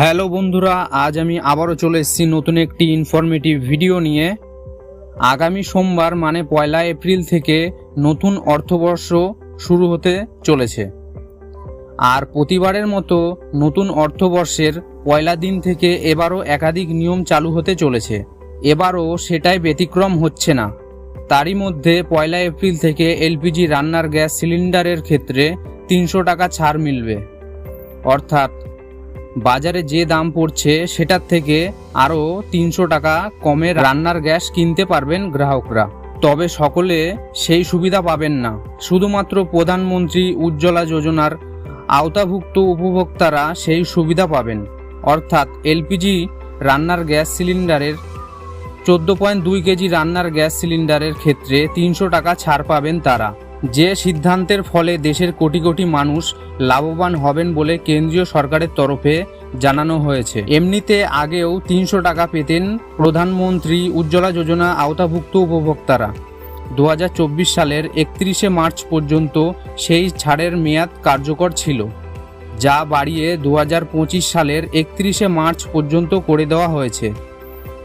Hello বন্ধুরা, আজ আমি আবারও চলে এসেছি নতুন একটি ইনফরমেটিভ ভিডিও নিয়ে। আগামী সোমবার মানে পয়লা এপ্রিল থেকে নতুন অর্থবর্ষ শুরু হতে চলেছে। আর প্রতিবারের মতো নতুন অর্থবর্ষের পয়লা দিন থেকে এবারও একাধিক নিয়ম চালু হতে চলেছে। এবারও সেটাই ব্যতিক্রম হচ্ছে না। তারই মধ্যে পয়লা এপ্রিল থেকে এলপিজি রান্নার গ্যাস সিলিন্ডারের ক্ষেত্রে তিনশো টাকা ছাড় মিলবে। অর্থাৎ বাজারে যে দাম পড়ছে সেটার থেকে আরও তিনশো টাকা কমে রান্নার গ্যাস কিনতে পারবেন গ্রাহকরা। তবে সকলে সেই সুবিধা পাবেন না। শুধুমাত্র প্রধানমন্ত্রী উজ্জ্বলা যোজনার আওতাভুক্ত উপভোক্তারা সেই সুবিধা পাবেন। অর্থাৎ এলপিজি রান্নার গ্যাস সিলিন্ডারের চোদ্দ পয়েন্ট দুই কেজি রান্নার গ্যাস সিলিন্ডারের ক্ষেত্রে তিনশো টাকা ছাড় পাবেন তারা। যে সিদ্ধান্তের ফলে দেশের কোটি কোটি মানুষ লাভবান হবেন বলে কেন্দ্রীয় সরকারের তরফে জানানো হয়েছে। এমনিতে আগেও তিনশো টাকা পেতেন প্রধানমন্ত্রী উজ্জ্বলা যোজনা আওতাভুক্ত উপভোক্তারা। দু হাজার চব্বিশ সালের একত্রিশে মার্চ পর্যন্ত সেই ছাড়ের মেয়াদ কার্যকর ছিল, যা বাড়িয়ে দু হাজার পঁচিশ সালের একত্রিশে মার্চ পর্যন্ত করে দেওয়া হয়েছে।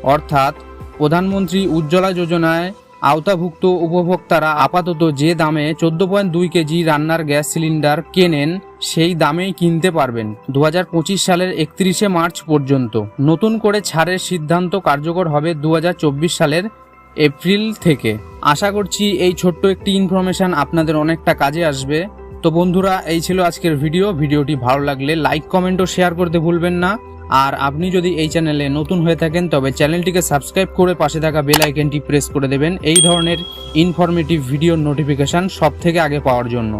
অর্থাৎ প্রধানমন্ত্রী উজ্জ্বলা যোজনায় আওতাভুক্ত উপভোক্তারা আপাতত যে দামে চোদ্দ পয়েন্ট দুই কেজি রান্নার গ্যাস সিলিন্ডার কেনেন সেই দামেই কিনতে পারবেন। দু হাজার পঁচিশ সালের একত্রিশে মার্চ পর্যন্ত। নতুন করে ছাড়ের সিদ্ধান্ত কার্যকর হবে দু হাজার চব্বিশ সালের এপ্রিল থেকে। আশা করছি এই ছোট্ট একটি ইনফরমেশন আপনাদের অনেকটা কাজে আসবে। তো বন্ধুরা, এই ছিল আজকের ভিডিও ভিডিওটি ভালো লাগলে লাইক কমেন্ট ও শেয়ার করতে ভুলবেন না। আর আপনি যদি এই চ্যানেলে নতুন হয়ে থাকেন, তবে চ্যানেলটিকে সাবস্ক্রাইব করে পাশে থাকা বেল আইকনটি প্রেস করে দেবেন। এই ধরনের ইনফরমেটিভ ভিডিওর নোটিফিকেশান সব থেকে আগে পাওয়ার জন্য।